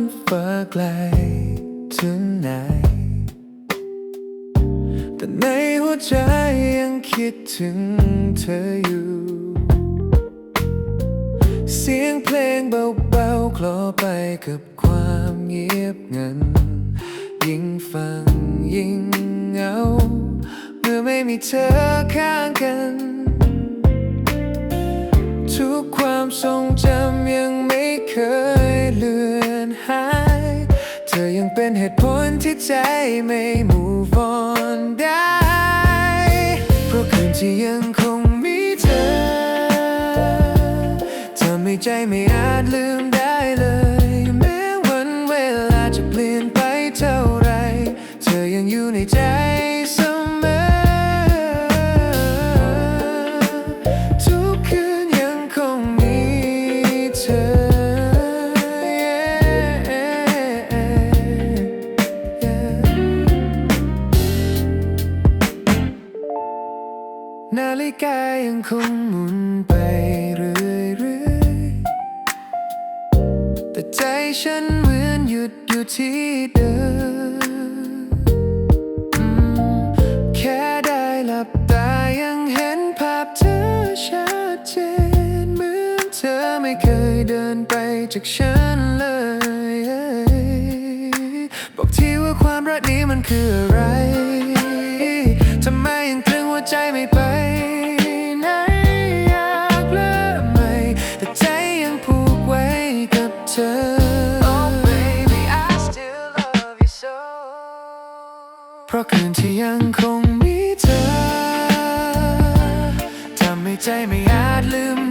นฟ้าไกลถึงไหน แต่ในหัวใจยังคิดถึงเธออยู่ เสียงเพลงเบาๆ คลอไปกับความเงียบงัน ยิ่งฟังยิ่งเหงา เมื่อไม่มีเธอข้างกัน ทุกความทรงจำยังไม่ ใจไม่ move on ได้ เพราะคืนที่ยังคงมีเธอทำให้ใจไม่อาจลืม นาฬิกายังคงหมุนไปเรื่อยๆ แต่ใจฉันเหมือนหยุดอยู่ที่เดิมอืมแค่ได้หลับตายังเห็นภาพเธอชัดเจน เหมือนเธอไม่เคยเดินไปจากฉันเลย บอกทีว่าความรักนี้มันคืออะไร ทำไมยังตรึงหัวใจไม่ไป เพราะคืนที่ยังคงมีเธอทำให้ใจไม่อาจลืม